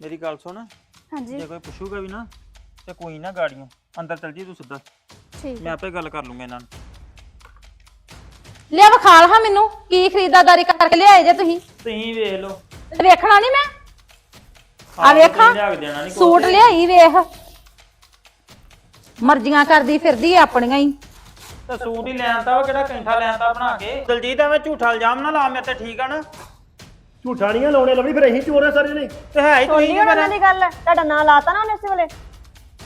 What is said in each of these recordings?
ਮੇਰੀ ਗੱਲ ਸੁਣ। ਹਾਂਜੀ। ਜੇ ਕੋਈ ਪੁੱਛੂਗਾ ਵੀ ਨਾ ਤੇ ਕੋਈ ਨਾ ਗਾੜੀਆਂ ਅੰਦਰ ਚੱਲ ਜੀ ਤੂੰ ਸਿੱਧਾ। ਠੀਕ ਮੈਂ ਆਪੇ ਗੱਲ ਕਰ ਲੂੰਗਾ ਇਹਨਾਂ ਨਾਲ। ਲਿਆ ਵਿਖਾਲ ਹਾਂ ਮੈਨੂੰ ਕੀ ਖਰੀਦਦਾਰੀ ਕਰਕੇ ਲਿਆਏ ਜੇ ਤੁਸੀਂ। ਤੁਸੀਂ ਵੇਖ ਲਓ। ਵੇਖਣਾ ਨਹੀਂ ਮੈਂ? ਆ ਵੇਖਾਂ। ਲਿਆ ਕੇ ਦੇਣਾ ਨਹੀਂ ਸੂਟ ਲਿਆਈ ਵੇਖ। ਮਰਜ਼ੀਆਂ ਕਰਦੀ ਫਿਰਦੀ ਆ ਆਪਣੀਆਂ ਹੀ। ਤੇ ਸੂਟ ਹੀ ਲੈਣ ਵਾ ਕਿਹੜਾ ਕੈਂਠਾ ਲੈਣ ਤਾ ਬਣਾ ਕੇ। ਦਲਜੀਤ ਐਵੇਂ ਝੂਠਾ ਇਲਜ਼ਾਮ ਨਾ ਲਾ ਮੇਰੇ ਤੇ ਠੀਕ ਆ ਨਾ? ਝੂਠਾ ਨਹੀਂ ਲਾਉਣੇ ਲਵੜੀ ਫਿਰ ਅਸੀਂ ਚੋਰ ਆ ਸਾਰੇ ਨੇ ਤੇ ਹੈ ਹੀ ਤੁਸੀਂ ਉਹਨਾਂ ਦੀ ਗੱਲ ਤੁਹਾਡਾ ਨਾਂ ਲਾਤਾ ਨਾ ਉਹਨੇ ਇਸੇ ਵੇਲੇ।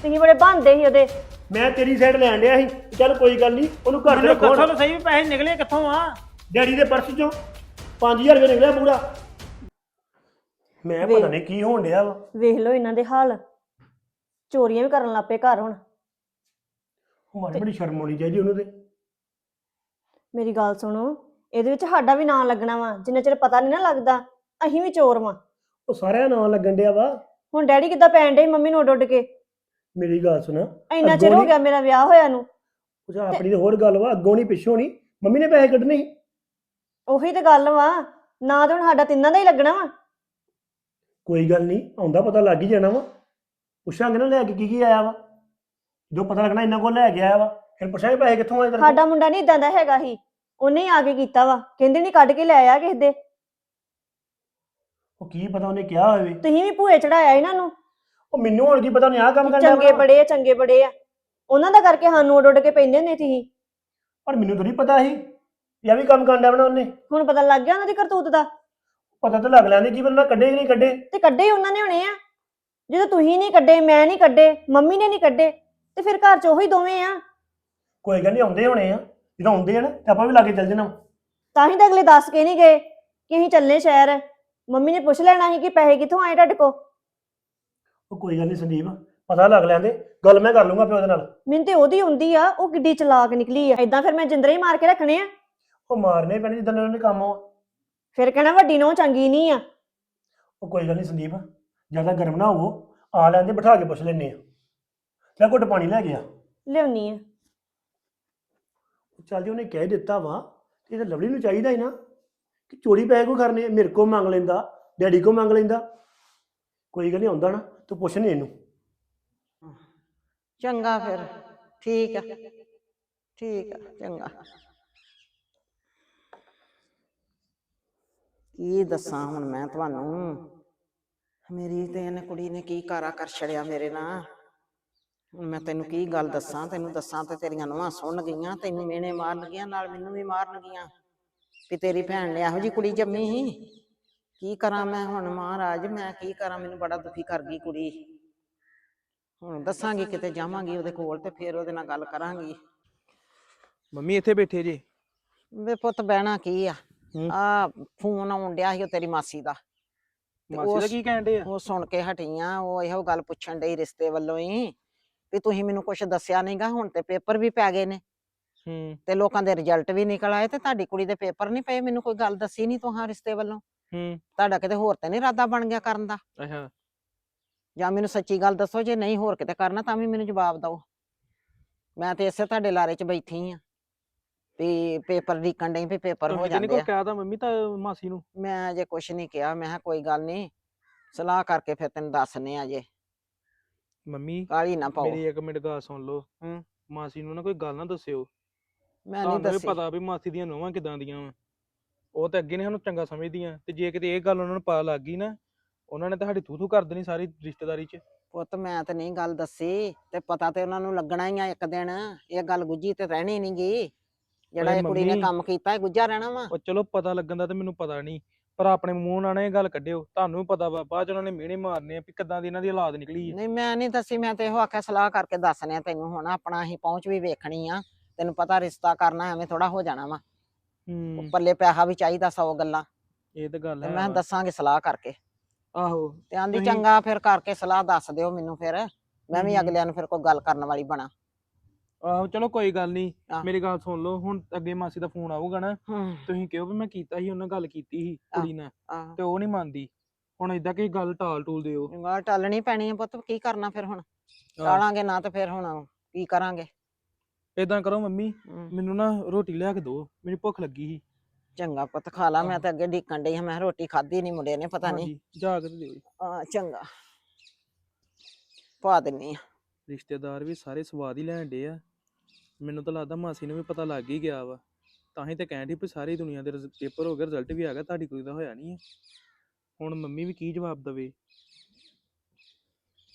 ਤੁਸੀਂ ਬੜੇ ਬੰਦੇ ਸੀ ਉਹਦੇ। ਮੈਂ ਤੇਰੀ ਸਾਈਡ ਲੈਣ ਡਿਆ ਸੀ। ਚੱਲ ਕੋਈ ਗੱਲ ਨਹੀਂ ਉਹਨੂੰ ਘਰ ਤੇ ਮੈਨੂੰ ਰੱਖੋ ਦੱਸੋ ਤਾਂ ਸਹੀ ਵੀ ਪੈਸੇ ਨਿਕਲੇ ਕਿੱਥੋਂ ਆ? ਡੈਡੀ ਦੇ ਪਰਸ ਚੋਂ 5000 ਰੁਪਏ ਨਿਕਲਿਆ ਪੂਰਾ। ਮੈਂ ਪਤਾ ਨਹੀਂ ਕੀ ਹੋਣ ਡਿਆ ਵਾ। ਵੇਖ ਲਓ ਇਹਨਾਂ ਦੇ ਹਾਲ। ਚੋਰੀਆਂ ਵੀ ਕਰਨ ਲੱਪੇ ਘਰ ਹੁਣ। ਉਹ ਮਾੜੀ ਬੜੀ ਸ਼ਰਮ ਆਉਣੀ ਚਾਹੀਦੀ ਉਹਨੂੰ ਤੇ। ਮੇਰੀ ਗੱਲ ਸੁਣੋ ਇਹਦੇ ਵਿੱਚ ਸਾਡਾ ਵੀ ਨਾਂ ਲੱਗਣਾ ਵਾ ਜਿੰਨਾ ਚਿਰ ਪਤਾ ਨਹੀਂ ਨਾ ਲੱਗਦਾ ਅਸੀਂ ਵੀ ਚੋਰ ਵਾਂ। ਉਹ ਸਾਰਿਆਂ ਨਾਂ ਲੱਗਣ ਡਿਆ ਵਾ। ਹੁਣ ਡੈਡੀ ਕਿੱਦਾਂ ਪੈਣ ਡੇ ਮੰਮੀ ਨੂੰ ਉੱਡ ਉੱਡ ਕੇ? ਮੇਰੀ ਗੱਲ ਸੁਣ। ਇੰਨਾ ਚਿਰ ਅੱਗੋਂ ਹੋ ਨੀ- ਗਿਆ ਮੇਰਾ ਵਿਆਹ ਹੋਇਆ ਨੂੰ। ਉਹ ਆਪਣੀ ਤੇ ਹੋਰ ਗੱਲ ਵਾ ਅੱਗੋਂ ਨਹੀਂ ਪਿੱਛੋਂ ਨਹੀਂ। ਮੰਮੀ ਨੇ ਪੈਸੇ ਕੱਢਣੇ ਸੀ। ਉਹੀ ਤੇ ਗੱਲ ਵਾ ਨਾਂ ਤੇ ਹੁਣ ਸਾਡਾ ਤਿੰਨਾਂ ਦਾ ਹੀ ਲੱਗਣਾ ਵਾ। ਕੋਈ ਗੱਲ ਨਹੀਂ ਆਉਂਦਾ ਪਤਾ ਲੱਗ ਹੀ ਜਾਣਾ ਵਾ। ਪੁੱਛਾਂਗੇ ਨਾ ਲੈ ਕੇ ਕੀ ਕੀ ਆਇਆ ਵਾ। ਜੋ ਪਤਾ ਲੱਗਣਾ ਇਹਨਾਂ ਕੋਲ ਲੈ ਕੇ ਆਇਆ ਵਾ ਫਿਰ ਪੁੱਛਾਂਗੇ ਪੈਸੇ ਕਿੱਥੋਂ ਆਏ ਤੇਰੇ ਕੋਲ? ਸਾਡਾ ਮੁੰਡਾ ਨਹੀਂ ਇਦਾਂ ਦਾ ਹੈਗਾ ਹੀ ਉਹਨੇ ਆ ਕੇ ਕੀਤਾ ਵਾ ਕਹਿੰਦੇ ਨਹੀਂ ਕੱਢ ਕੇ ਲੈ ਆਇਆ ਕਿਸੇ ਦੇ। ਉਹ ਕੀ ਪਤਾ ਉਹਨੇ ਕਿਹਾ ਹੋਵੇ? ਤੁਸੀਂ ਵੀ ਭੂਏ ਚੜਾਇਆ ਇਹਨਾਂ ਨੂੰ। ਉਹ ਮੈਨੂੰ ਹੁਣ ਕੀ ਪਤਾ ਉਹਨੇ ਆਹ ਕੰਮ ਕਰਨਾ ਚੰਗੇ ਬੜੇ ਆ ਚੰਗੇ ਬੜੇ ਆ। ਉਹਨਾਂ ਦਾ ਕਰਕੇ ਸਾਨੂੰ ਉੱਡ ਉੱਡ ਕੇ ਪੈਂਦੇ ਨੇ ਤੁਸੀਂ ਪਰ ਮੈਨੂੰ ਤਾਂ ਨਹੀਂ ਪਤਾ ਸੀ ਵੀ ਆਹ ਵੀ ਕੰਮ ਕਰਨਾ ਬਣਾ ਉਹਨੇ। ਹੁਣ ਪਤਾ ਲੱਗ ਗਿਆ ਉਹਨਾਂ ਦੀ ਕਰਤੂਤ ਦਾ। ਪਤਾ ਤਾਂ ਲੱਗ ਲੈਂਦੇ ਕੀ ਬੰਦਾ ਕੱਢੇ ਕਿ ਨਹੀਂ ਕੱਢੇ। ਤੇ ਕੱਢੇ ਹੀ ਉਹਨਾਂ ਨੇ ਹੋਣੇ ਆ। ਜਦੋਂ ਤੁਸੀਂ ਨਹੀਂ ਕੱਢੇ ਮੈਂ ਨਹੀਂ ਕੱਢੇ ਮੰਮੀ ਨੇ ਨਹੀਂ ਕੱਢੇ ਤੇ ਫਿਰ ਘਰ 'ਚ ਉਹੀ ਦੋਵੇਂ ਆ। ਕੋਈ ਗੱਲ ਨਹੀਂ ਆਉਂਦੇ ਹੋਣੇ ਆ। ਜਦੋਂ ਆਉਂਦੇ ਆ ਨਾ ਤੇ ਆਪਾਂ ਵੀ ਲਾਗੇ ਚੱਲ ਜਣਾ। ਤਾਂ ਹੀ ਤਾਂ ਅਗਲੇ ਦੱਸ ਕੇ ਨਹੀਂ ਗਏ ਕਿ ਅਸੀਂ ਚੱਲੇ ਸ਼ਹਿਰ। ਮੰਮੀ ਨੇ ਪੁੱਛ ਲੈਣਾ ਸੀ ਕਿ ਪੈਸੇ ਕਿੱਥੋਂ ਆਏ ਤੁਹਾਡੇ ਕੋ ਉਹ ਕੋਈ ਗੱਲ ਨਹੀਂ ਸੰਦੀਪ ਪਤਾ ਲੱਗ ਲੈਂਦੇ। ਗੱਲ ਮੈਂ ਕਰ ਲੂੰਗਾ ਪਿਓ ਦੇ ਨਾਲ। ਮੈਨੂੰ ਤੇ ਉਹਦੀ ਹੁੰਦੀ ਆ ਉਹ ਕਿੱਡੀ ਚਲਾਕ ਨਿਕਲੀ ਆ। ਏਦਾਂ ਫਿਰ ਮੈਂ ਜਿੰਦਰੇ ਹੀ ਮਾਰ ਕੇ ਰੱਖਣੇ ਆ। ਉਹ ਮਾਰਨੇ ਪੈਣੇ ਜਿੱਦਾਂ ਉਹਨਾਂ ਨੇ ਕੰਮ ਆ। ਫਿਰ ਕਹਿਣਾ ਵੱਡੀ ਨੂੰ ਚੰਗੀ ਨਹੀਂ ਆ। ਉਹ ਕੋਈ ਗੱਲ ਨਹੀਂ ਸੰਦੀਪ ਜ਼ਿਆਦਾ ਗਰਮ ਨਾ ਹੋਵੋ। ਆ ਲੈਂਦੇ ਬਿਠਾ ਕੇ ਪੁੱਛ ਲੈਨੇ ਆ। ਲੈ ਘੁੱਟ ਪਾਣੀ ਲੈ ਗਿਆ ਲਿਆਉਣੀ ਆ। ਚੱਲ ਜੀ ਉਹਨੇ ਕਹਿ ਦਿੱਤਾ ਵਾ ਤੇ ਇਹ ਤਾਂ ਲਵਲੀ ਨੂੰ ਚਾਹੀਦਾ ਹੀ ਨਾ ਕਿ ਚੋਰੀ ਪੈਸੇ ਕੋ ਕਰਨੇ ਆ? ਮੇਰੇ ਕੋ ਮੰਗ ਲੈਂਦਾ, ਡੈਡੀ ਕੋ ਮੰਗ ਲੈਂਦਾ। ਕੋਈ ਗੱਲ ਨਹੀਂ, ਆਉਂਦਾ ਨਾ, ਤੂੰ ਪੁੱਛਨੇ ਇਹਨੂੰ। ਚੰਗਾ ਫਿਰ, ਠੀਕ ਆ। ਠੀਕ ਆ, ਚੰਗਾ। ਕੀ ਦੱਸਾਂ ਹੁਣ ਮੈਂ ਤੁਹਾਨੂੰ? ਮੇਰੀ ਤੇ ਇਹਨੇ ਕੁੜੀ ਨੇ ਕੀ ਕਾਰਾ ਕਰ ਛੜਿਆ ਮੇਰੇ ਨਾਲ? ਹੁਣ ਮੈਂ ਤੈਨੂੰ ਕੀ ਗੱਲ ਦੱਸਾਂ? ਤੈਨੂੰ ਦੱਸਾਂ ਤੇ ਤੇਰੀਆਂ ਨੂੰਹਾਂ ਸੁਣ ਗਈਆਂ ਤੈਨੂੰ ਮੇਨੇ ਮਾਰਨ ਗਈਆਂ ਨਾਲ ਮੈਨੂੰ ਵੀ ਮਾਰਨ ਗਈਆਂ ਵੀ ਤੇਰੀ ਭੈਣ ਨੇ ਇਹੋ ਜੀ ਕੁੜੀ ਜੰਮੀ ਸੀ। ਕੀ ਕਰਾਂ ਮੈਂ ਹੁਣ ਮਹਾਰਾਜ? ਮੈਂ ਕੀ ਕਰਾਂ? ਮੈਨੂੰ ਬੜਾ ਦੁਖੀ ਕਰ ਗਈ ਕੁੜੀ। ਹੁਣ ਦੱਸਾਂਗੀ ਕਿਤੇ ਜਾਵਾਂਗੀ ਉਹਦੇ ਕੋਲ ਤੇ ਫਿਰ ਉਹਦੇ ਨਾਲ ਗੱਲ ਕਰਾਂਗੀ। ਮੰਮੀ ਇੱਥੇ ਬੈਠੇ ਜੇ? ਵੇ ਪੁੱਤ ਬਹਿਣਾ ਕੀ ਆ? ਹੂੰ। ਆ ਫੋਨ ਆਉਣ ਡਿਆ ਸੀ ਉਹ ਤੇਰੀ ਮਾਸੀ ਦਾ। ਤੇ ਮਾਸੀ ਦਾ ਉਸ- ਕੀ ਕਹਿਣ ਦੇ ਆ? ਉਹ ਸੁਣ ਕੇ ਹਟੀਆਂ ਉਹ ਇਹੋ ਗੱਲ ਪੁੱਛਣ ਡਈ ਰਿਸ਼ਤੇ ਵੱਲੋਂ ਹੀ। ਵੀ ਤੁਸੀਂ ਮੈਨੂੰ ਕੁਝ ਦੱਸਿਆ ਨਹੀਂਗਾ ਹੁਣ ਤੇ ਪੇਪਰ ਵੀ ਪੈ ਗਏ ਨੇ। ਹੂੰ। ਤੇ ਲੋਕਾਂ ਦੇ ਰਿਜ਼ਲਟ ਵੀ ਨਿਕਲ ਆਏ ਤੇ ਤੁਹਾਡੀ ਕੁੜੀ ਦੇ ਪੇਪਰ ਨਹੀਂ ਪਏ ਮੈਨੂੰ ਕੋਈ ਗੱਲ ਦੱਸੀ ਨਹੀਂ ਤੁਹਾਂ ਰਿਸ਼ਤੇ ਵੱਲੋਂ? ਹੂੰ। ਤੁਹਾਡਾ ਕਿਤੇ ਹੋਰ ਤੇ ਨਹੀਂ ਇਰਾਦਾ ਬਣ ਗਿਆ ਕਰਨ ਦਾ? ਅੱਛਾ। ਜਾਂ ਮੈਨੂੰ ਸੱਚੀ ਗੱਲ ਦੱਸੋ ਜੇ ਨਹੀਂ ਹੋਰ ਕਿਤੇ ਕਰਨਾ ਤਾਂ ਵੀ ਮੈਨੂੰ ਜਵਾਬ ਦਿਓ। ਮੈਂ ਤੇ ਇਸੇ ਤੁਹਾਡੇ ਲਾਰੇ 'ਚ ਬੈਠੀ ਆ ਵੀ ਪੇਪਰ ਡੀਕਣ ਡਈ ਵੀ ਪੇਪਰ ਹੋ ਜਾਂਦੇ ਆ। ਕਹਿ ਤਾ ਮੰਮੀ ਤਾਂ ਮਾਸੀ ਨੂੰ? ਮੈਂ ਅਜੇ ਕੁਛ ਨਹੀਂ ਕਿਹਾ ਮੈਂ ਕਿਹਾ ਕੋਈ ਗੱਲ ਨਹੀਂ ਸਲਾਹ ਕਰਕੇ ਫਿਰ ਤੈਨੂੰ ਦੱਸਨੇ ਆ ਜੇ। ਮੰਮੀ ਕਾਲੀ ਨਾ ਪਾਓ। ਮੇਰੀ ਇੱਕ ਮਿੰਟ ਗੱਲ ਸੁਣ ਲਓ। ਹੂੰ। ਮਾਸੀ ਨੂੰ ਨਾ ਕੋਈ ਗੱਲ ਨਾ ਦੱਸਿਓ। ਮੈਂ ਨਹੀਂ ਤੁਹਾਨੂੰ ਵੀ ਦੱਸੀ। ਪਤਾ ਵੀ ਮਾਸੀ ਦੀਆਂ ਨੋਵਾਂ ਕਿਦਾਂ ਦੀਆਂ ਵਾ। ਉਹ ਤਾਂ ਅੱਗੇ ਨੇ ਸਾਨੂੰ ਚੰਗਾ ਸਮਝਦੀਆਂ। ਤੇ ਜੇ ਕਿਤੇ ਇਹ ਗੱਲ ਉਹਨਾਂ ਨੂੰ ਪਤਾ ਲੱਗ ਗਈ ਨਾ ਉਹਨਾਂ ਨੇ ਤਾਂ ਸਾਡੀ ਥੂ ਥੂ ਕਰ ਦੇਣੀ ਸਾਰੀ ਰਿਸ਼ਤੇਦਾਰੀ 'ਚ। ਪੁੱਤ ਮੈਂ ਤੇ ਨਹੀਂ ਗੱਲ ਦੱਸੀ। ਤੇ ਪਤਾ ਤੇ ਉਹਨਾਂ ਨੂੰ ਲੱਗਣਾ ਹੀ ਆ ਇੱਕ ਦਿਨ। ਇਹ ਗੱਲ ਗੁੱਜੀ ਤੇ ਰਹਿਣੀ ਨੀ ਗੀ ਜਿਹੜਾ ਇਹ ਕੁੜੀ ਨੇ ਮੰਮੀ। ਕੰਮ ਕੀਤਾ ਇਹ ਗੁੱਜਾ ਰਹਿਣਾ ਵਾ। ਉਹ ਚਲੋ ਪਤਾ ਲੱਗਣ ਦਾ ਤੇ ਮੈਨੂੰ ਪਤਾ ਨਹੀਂ ਪਰ ਆਪਣੇ ਮੂੰਹ ਨਾਲ ਨਾ ਇਹ ਗੱਲ ਕੱਢਿਓ ਤੁਹਾਨੂੰ ਵੀ ਪਤਾ ਵਾ ਬਾਅਦ ਚ ਉਹਨਾਂ ਨੇ ਮਿਹਣੇ ਮਾਰਨੇ ਆ ਵੀ ਕਿੱਦਾਂ ਦੀ ਇਹਨਾਂ ਦੀ ਔਲਾਦ ਨਿਕਲੀ ਹੈ ਨਹੀਂ ਮੈਂ ਨਹੀਂ ਦੱਸੀ ਮੈਂ ਤੇ ਇਹੋ ਆਖਿਆ ਸਲਾਹ ਕਰਕੇ ਦੱਸਨੇ ਆ ਤੈਨੂੰ ਹੁਣ ਆਪਣਾ ਹੀ ਪਹੁੰਚ ਵੀ ਵੇਖਣੀ ਆ ਤੈਨੂੰ ਪਤਾ ਰਿਸ਼ਤਾ ਕਰਨਾ ਐਵੇਂ ਥੋੜਾ ਹੋ ਜਾਣਾ ਵਾ। ਹੂੰ। ਪੱਲੇ ਪੈਸਾ ਵੀ ਚਾਹੀਦਾ ਸੌ ਗੱਲਾਂ। ਇਹ ਤਾਂ ਗੱਲ ਤੇ ਹੈ ਮੈਂ ਵਾ। ਦੱਸਾਂਗੇ ਸਲਾਹ ਕਰਕੇ। ਆਹੋ ਤੇ ਆਂਦੀ ਤੁਸੀਂ- ਚੰਗਾ ਫਿਰ ਕਰਕੇ ਸਲਾਹ ਦੱਸ ਦਿਓ ਮੈਨੂੰ ਫਿਰ। ਮੈਂ ਵੀ ਹਮ। ਅਗਲਿਆਂ ਨੂੰ ਫਿਰ ਕੋਈ ਗੱਲ ਕਰਨ ਵਾਲੀ ਬਣਾ। ਆਹੋ ਚਲੋ ਕੋਈ ਗੱਲ ਨਹੀਂ ਆਹ। ਮੇਰੀ ਗੱਲ ਸੁਣ ਲਓ ਹੁਣ ਅੱਗੇ ਮਾਸੀ ਦਾ ਫੋਨ ਆਊਗਾ ਨਾ ਹੂੰ। ਤੁਸੀਂ ਕਿਹੋ ਵੀ ਮੈਂ ਕੀਤਾ ਸੀ ਉਹਨਾਂ ਗੱਲ ਕੀਤੀ ਸੀ ਕੁੜੀ ਨਾਲ ਤੇ ਉਹ ਨਹੀਂ ਮੰਨਦੀ। ਹੁਣ ਇਦਾਂ ਕਿ ਗੱਲ ਟਾਲ ਟੂਲ ਦਿਓ। ਗੱਲ ਟਾਲਣੀ ਪੈਣੀ ਆ ਪੁੱਤ ਕੀ ਕਰਨਾ ਫਿਰ ਹੁਣ? ਟਾਲਾਂਗੇ ਨਾ ਤੇ ਫਿਰ ਹੁਣ ਕੀ ਕਰਾਂਗੇ? ਇਦਾਂ ਕਰੋ ਮੰਮੀ ਮੈਨੂੰ ਨਾ ਰੋਟੀ ਲਿਆ ਕੇ ਦਿਓ ਮੈਨੂੰ ਭੁੱਖ ਲੱਗੀ ਸੀ। ਚੰਗਾ ਪੁੱਤ ਖਾ ਲਾ ਮੈਂ। ਤਾਂ ਅੱਗੇ ਢੀਕਣ ਡਈ ਹਾਂ ਮੈਂ ਰੋਟੀ ਖਾਧੀ ਨਹੀਂ ਮੁੰਡੇ ਨੇ ਪਤਾ ਨਹੀਂ ਜਾ ਕੇ ਦਿਓ ਆ ਚੰਗਾ। ਪਾ ਦਿੰਨੀ ਆ। ਰਿਸ਼ਤੇਦਾਰ ਵੀ ਸਾਰੇ ਸਵਾਦ ਹੀ ਲੈਣ ਡੇ ਆ। ਮੈਨੂੰ ਤਾਂ ਲੱਗਦਾ ਮਾਸੀ ਨੂੰ ਵੀ ਪਤਾ ਲੱਗ ਹੀ ਗਿਆ ਵਾ। ਤਾਂ ਹੀ ਤਾਂ ਕਹਿਣ ਡਈ ਵੀ ਸਾਰੀ ਦੁਨੀਆ ਦੇ ਪੇਪਰ ਹੋ ਗਏ ਰਿਜ਼ਲਟ ਵੀ ਆ ਗਿਆ ਤੁਹਾਡੀ ਕੋਈ ਦਾ ਹੋਇਆ ਨਹੀਂ ਹੈ ਹੁਣ ਮੰਮੀ ਵੀ ਕੀ ਜਵਾਬ ਦਵੇ?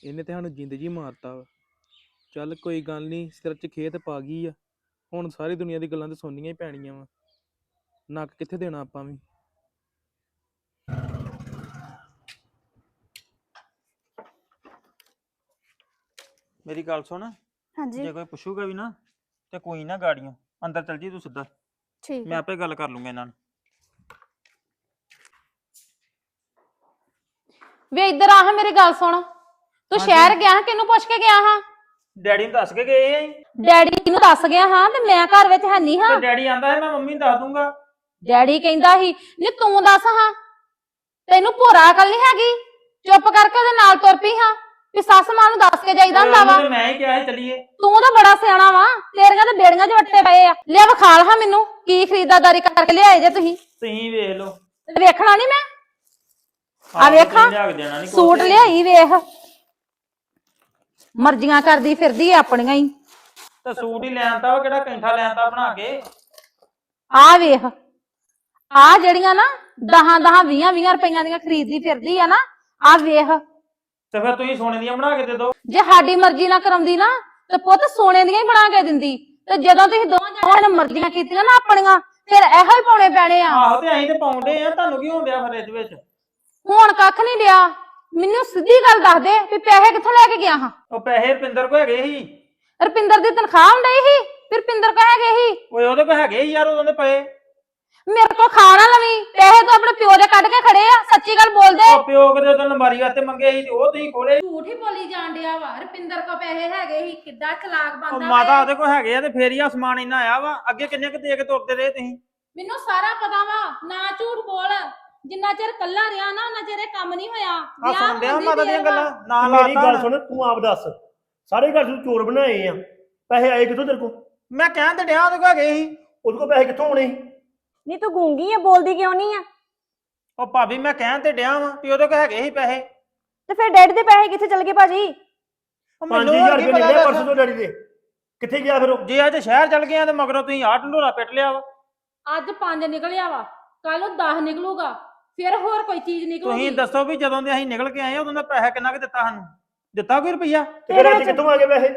ਇਹਨੇ ਤੇ ਸਾਨੂੰ ਜ਼ਿੰਦਗੀ ਮਾਰਤਾ ਵਾ। ਚੱਲ ਕੋਈ ਗੱਲ ਨਹੀਂ ਸਿਰ 'ਚ ਖੇਤ ਪਾ ਗਈ ਆ। ਹੁਣ ਸਾਰੀ ਦੁਨੀਆ ਦੀ ਗੱਲਾਂ ਤੇ ਸੁਣਨੀਆਂ ਹੀ ਪੈਣੀਆਂ ਵਾ। ਨੱਕ ਕਿੱਥੇ ਦੇਣਾ ਆਪਾਂ ਵੀ? ਮੇਰੀ ਗੱਲ ਸੁਣ। ਹਾਂਜੀ। ਜੇ ਕੋਈ ਪੁੱਛੂਗਾ ਵੀ ਨਾ ਤੇ ਕੋਈ ਨਾ ਗਾੜੀਆਂ ਅੰਦਰ ਚੱਲ ਜੀ ਤੂੰ ਸਿੱਧਾ। ਠੀਕ ਮੈਂ ਆਪੇ ਗੱਲ ਕਰ ਲੂੰਗਾ ਇਹਨਾਂ ਨਾਲ। ਵੇ ਇੱਧਰ ਆ ਹਾਂ ਮੇਰੀ ਗੱਲ ਸੁਣ। ਤੂੰ ਸ਼ਹਿਰ ਗਿਆ ਹਾਂ ਕਿਹਨੂੰ ਪੁੱਛ ਕੇ ਗਿਆ ਹਾਂ? ਡੈਡੀ ਨੂੰ ਦੱਸ ਕੇ ਗਏ ਆ। ਡੈਡੀ ਨੂੰ ਦੱਸ ਗਿਆ ਹਾਂ ਤੇ ਮੈਂ ਘਰ ਵਿੱਚ ਹੈ ਨਹੀਂ ਹਾਂ। ਤੇ ਡੈਡੀ ਆਂਦਾ ਹੈ ਮੈਂ ਮੰਮੀ ਨੂੰ ਦੱਸ ਦੂੰਗਾ। ਡੈਡੀ ਕਹਿੰਦਾ ਸੀ ਨੀ ਤੂੰ ਦੱਸ ਹਾਂ। ਤੈਨੂੰ ਭੋਰਾ ਅਕਲ ਨਹੀਂ ਹੈਗੀ? ਚੁੱਪ ਕਰਕੇ ਉਹਦੇ ਨਾਲ ਤੁਰ ਪਈ ਹਾਂ। ਵੀ ਸੱਸ ਮਾਂ ਨੂੰ ਦੱਸ ਕੇ ਜਾਈਦਾ ਹੁੰਦਾ ਵਾ। ਮੈਂ ਹੀ ਕਿਹਾ ਸੀ ਚੱਲੀਏ। ਤੂੰ ਤਾਂ ਬੜਾ ਸਿਆਣਾ ਵਾ। ਤੇਰੀਆਂ ਤਾਂ ਬੇੜੀਆਂ 'ਚ ਵੱਟੇ ਪਏ ਆ। ਲਿਆ ਵਿਖਾਲ ਹਾਂ ਮੈਨੂੰ ਕੀ ਖਰੀਦਦਾਰੀ ਕਰਕੇ ਲਿਆਏ ਜੇ ਤੁਸੀਂ। ਤੁਸੀਂ ਵੇਖ ਲਓ। ਤੇ ਵੇਖਣਾ ਨਹੀਂ ਮੈਂ? ਆ ਵੇਖਾਂ। ਤੁਸੀਂ ਲਿਆ ਕੇ ਦੇਣਾ ਨਹੀਂ ਸੂਟ ਲਿਆਈ ਵੇਖ। ਮਰਜ਼ੀਆਂ ਕਰਦੀ ਫਿਰਦੀ ਆਪਣੀਆਂ ਹੀ। ਤੇ ਸੂਟ ਹੀ ਲੈਣਦਾ ਵਾ ਕਿਹੜਾ ਕੈਂਠਾ ਲੈਣਦਾ ਬਣਾ ਕੇ। ਆ ਵੇਖ। ਆ ਜਿਹੜੀਆਂ ਨਾ ਦਹਾਂ ਦਹਾਂ 20 20 ਰੁਪਈਆਂ ਦੀਆਂ ਖਰੀਦਦੀ ਫਿਰਦੀ ਆ ਨਾ ਆ ਵੇਖ। ਤੇ ਫਿਰ ਤੁਸੀਂ ਸੋਨੇ ਦੀਆਂ ਬਣਾ ਕੇ ਦੇ ਦਿਓ। ਜੇ ਸਾਡੀ ਮਰਜ਼ੀ ਨਾਲ ਕਰਾਉਂਦੀ ਨਾ ਤੇ ਪੁੱਤ ਸੋਨੇ ਦੀਆਂ ਹੀ ਬਣਾ ਕੇ ਦਿੰਦੀ। ਤੇ ਜਦੋਂ ਤੁਸੀਂ ਦੋਵਾਂ ਜਣਿਆਂ ਨੇ ਮਰਜ਼ੀਆਂ ਕੀਤੀਆਂ ਨਾ ਆਪਣੀਆਂ ਫਿਰ ਇਹੋ ਹੀ ਪਾਉਣੇ ਪੈਣੇ ਆ। ਆਹੋ ਤੇ ਅਸੀਂ ਤੇ ਪਾਉਂਦੇ ਆ ਤੁਹਾਨੂੰ ਕੀ ਹੁੰਦਿਆ ਫਿਰ ਇਹਦੇ ਵਿੱਚ? ਹੁਣ ਕੱਖ ਨਹੀਂ ਲਿਆ ਮੈਨੂੰ ਸਿੱਧੀ ਗੱਲ ਦੱਸ ਦੇ ਵੀ ਪੈਸੇ ਕਿੱਥੋਂ ਲੈ ਕੇ ਗਿਆ ਹਾਂ? ਉਹ ਪੈਸੇ ਰੁਪਿੰਦਰ ਕੋ ਹੈਗੇ ਸੀ। ਰੁਪਿੰਦਰ ਦੀ ਤਨਖਾਹ ਹੁੰਦੀ ਸੀ? ਫਿਰ ਰੁਪਿੰਦਰ ਕੋ ਹੈਗੇ ਸੀ? ਓਏ ਉਹਦੇ ਕੋ ਹੈਗੇ ਸੀ ਯਾਰ ਉਦੋਂ ਦੇ ਪਏ। ਮੇਰੇ ਕੋ ਖਾ ਨਾ ਲਵੀਂ ਪੈਸੇ ਤੂੰ ਆਪਣੇ ਪਿਓ ਦੇ ਕੱਢ ਕੇ ਖੜੇ ਆ ਸੱਚੀ ਗੱਲ ਬੋਲ ਦੇ ਉਹ ਪਿਓ ਕਦੇ ਉਦੋਂ ਲੰਬਾਰੀ ਵਾਸਤੇ ਮੰਗੇ ਸੀ ਤੇ ਉਹ ਤੁਸੀਂ ਖੋਲੇ ਝੂਠ ਹੀ ਬੋਲੀ ਜਾਣ ਡਿਆ ਵਾ ਰੁਪਿੰਦਰ ਕੋ ਪੈਸੇ ਹੈਗੇ ਸੀ ਕਿੱਦਾਂ ਚਲਾਕ ਉਹ ਬੰਦਾ ਮਾਤਾ ਉਹਦੇ ਕੋ ਹੈਗੇ ਆ ਤੇ ਫੇਰ ਹੀ ਆ ਸਮਾਨ ਇੰਨਾ ਆਇਆ ਵਾ ਅੱਗੇ ਕਿੰਨੇ ਕੁ ਦੇ ਕੇ ਤੁਰਦੇ ਰਹੇ ਤੁਸੀਂ? ਮੈਨੂੰ ਸਾਰਾ ਪਤਾ ਵਾ ਨਾ ਝੂਠ ਬੋਲ ਜਿੰਨਾ ਚਿਰ ਕੱਲਾ ਰਿਹਾ ਨਾ ਉਹਨਾਂ ਚਿਰ ਇਹ ਕੰਮ ਨਹੀਂ ਹੋਇਆ। ਆ ਵਿਆਹ ਸੁਣਦੇ ਆ ਹੁੰਦੀ ਮਾਤਾ ਦੀਆਂ ਦੇਰ। ਗੱਲਾਂ ਨਾ ਮੇਰੀ ਲਾਤਾ ਗੱਲ। ਸੁਣ ਤੂੰ ਆਪ ਦੱਸ ਸਾਰੇ ਘਰ ਤੂੰ ਚੋਰ ਬਣਾਏ ਆ। ਪੈਸੇ ਆਏ ਕਿੱਥੋਂ ਤੇਰੇ ਕੋਲ? ਮੈਂ ਕਹਿਣ ਤੇ ਡਿਆ ਉਹਦੇ ਕੋ ਹੈਗੇ ਸੀ। ਉਹਦੇ ਕੋਲ ਪੈਸੇ ਕਿੱਥੋਂ ਆਉਣੇ ਸੀ? ਨਹੀਂ ਤੂੰ ਗੂੰਗੀ ਆ ਬੋਲਦੀ ਕਿਉਂ ਨਹੀਂ ਆ? ਉਹ ਭਾਬੀ ਮੈਂ ਕਹਿਣ ਤੇ ਡਿਆ ਵਾਂ ਵੀ ਉਹਦੇ ਕੋ ਹੈਗੇ ਸੀ ਪੈਸੇ। ਤੇ ਫਿਰ ਡੈਡੀ ਦੇ ਪੈਸੇ ਕਿੱਥੇ ਚਲ ਗਏ ਭਾਜੀ? ਉਹ ਮੈਨੂੰ 5000 ਹੋਰ ਕੀ ਰੁਪਏ ਪਤਾ ਨਿਕਲਿਆ ਦੱਸ। ਪਰਸੋਂ ਤੋਂ ਡੈਡੀ ਦੇ। ਕਿੱਥੇ ਗਿਆ ਫਿਰ ਉਹ? ਜੇ ਅੱਜ ਸ਼ਹਿਰ ਚਲ ਗਏ ਆ ਤੇ ਮਗਰੋਂ ਤੁਸੀਂ ਆਹ ਢੰਡੋਰਾ ਪਿੱਟ ਲਿਆ ਵਾ। ਅੱਜ 5 ਨਿਕਲਿਆ ਵਾ ਕੱਲ ਨੂੰ 10 ਨਿਕਲੂਗਾ ਫਿਰ ਹੋਰ ਕੋਈ ਚੀਜ਼ ਨਿਕਲੂਗੀ। ਤੁਸੀਂ ਦੱਸੋ ਵੀ ਜਦੋਂ ਦੇ ਅਸੀਂ ਨਿਕਲ ਕੇ ਆਏ ਉਦੋਂ ਦਾ ਪੈਸਾ ਕਿੰਨਾ ਕੁ ਦਿੱਤਾ ਸਾਨੂੰ? ਦਿੱਤਾ ਕੋਈ ਰੁਪਈਆ? ਤੇ ਫਿਰ ਅੱਜ ਕਿੱਥੋਂ ਆ ਗਏ ਪੈਸੇ?